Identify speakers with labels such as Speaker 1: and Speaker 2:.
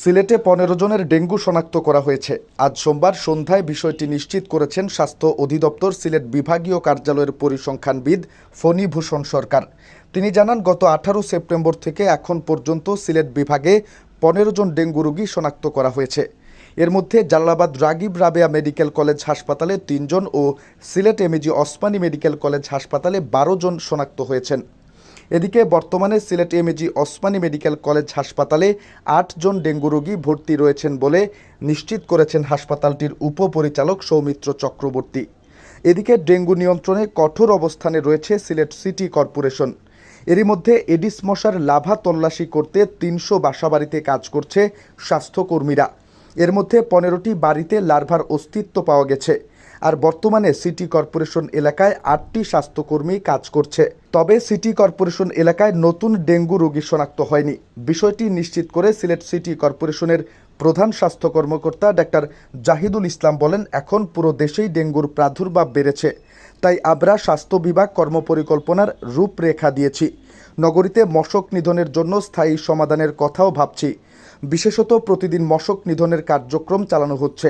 Speaker 1: সিলেটে পনেরো জনের ডেঙ্গু শনাক্ত করা হয়েছে। আজ সোমবার সন্ধ্যায় বিষয়টি নিশ্চিত করেছেন স্বাস্থ্য অধিদপ্তর সিলেট বিভাগীয় কার্যালয়ের পরিসংখ্যানবিদ ফণীভূষণ সরকার। তিনি জানান, গত আঠারো সেপ্টেম্বর থেকে এখন পর্যন্ত সিলেট বিভাগে পনেরো জন ডেঙ্গু রোগী শনাক্ত করা হয়েছে। এর মধ্যে জালালাবাদ রাগিব রাবেয়া মেডিকেল কলেজ হাসপাতালে তিনজন ও Sylhet MAG Osmani medical college হাসপাতালে বারো জন শনাক্ত হয়েছেন। এদিকে বর্তমানে Sylhet MAG Osmani medical college হাসপাতালে আটজন ডেঙ্গু রোগী ভর্তি রয়েছেন বলে নিশ্চিত করেছেন হাসপাতালটির উপপরিচালক সৌমিত্র চক্রবর্তী। এদিকে ডেঙ্গু নিয়ন্ত্রণে কঠোর অবস্থানে রয়েছে সিলেট সিটি কর্পোরেশন। এরই মধ্যে এডিস মশার লাভা তল্লাশি করতে তিনশো বাসাবাড়িতে কাজ করছে স্বাস্থ্যকর্মীরা। এর মধ্যে পনেরোটি বাড়িতে লার্ভার অস্তিত্ব পাওয়া গেছে। আর বর্তমানে সিটি কর্পোরেশন এলাকায় আটটি স্বাস্থ্যকর্মী কাজ করছে। তবে সিটি কর্পোরেশন এলাকায় নতুন ডেঙ্গু রোগী শনাক্ত হয়নি। বিষয়টি নিশ্চিত করে সিলেট সিটি কর্পোরেশনের প্রধান স্বাস্থ্য কর্মকর্তা ডাক্তার জাহিদুল ইসলাম বলেন, এখন পুরো দেশেই ডেঙ্গুর প্রাদুর্ভাব বেড়েছে। তাই আমরা স্বাস্থ্য বিভাগ কর্মপরিকল্পনার রূপরেখা দিয়েছি। নগরীতে মশক নিধনের জন্য স্থায়ী সমাধানের কথাও ভাবছি। বিশেষত প্রতিদিন মশক নিধনের কার্যক্রম চালানো হচ্ছে।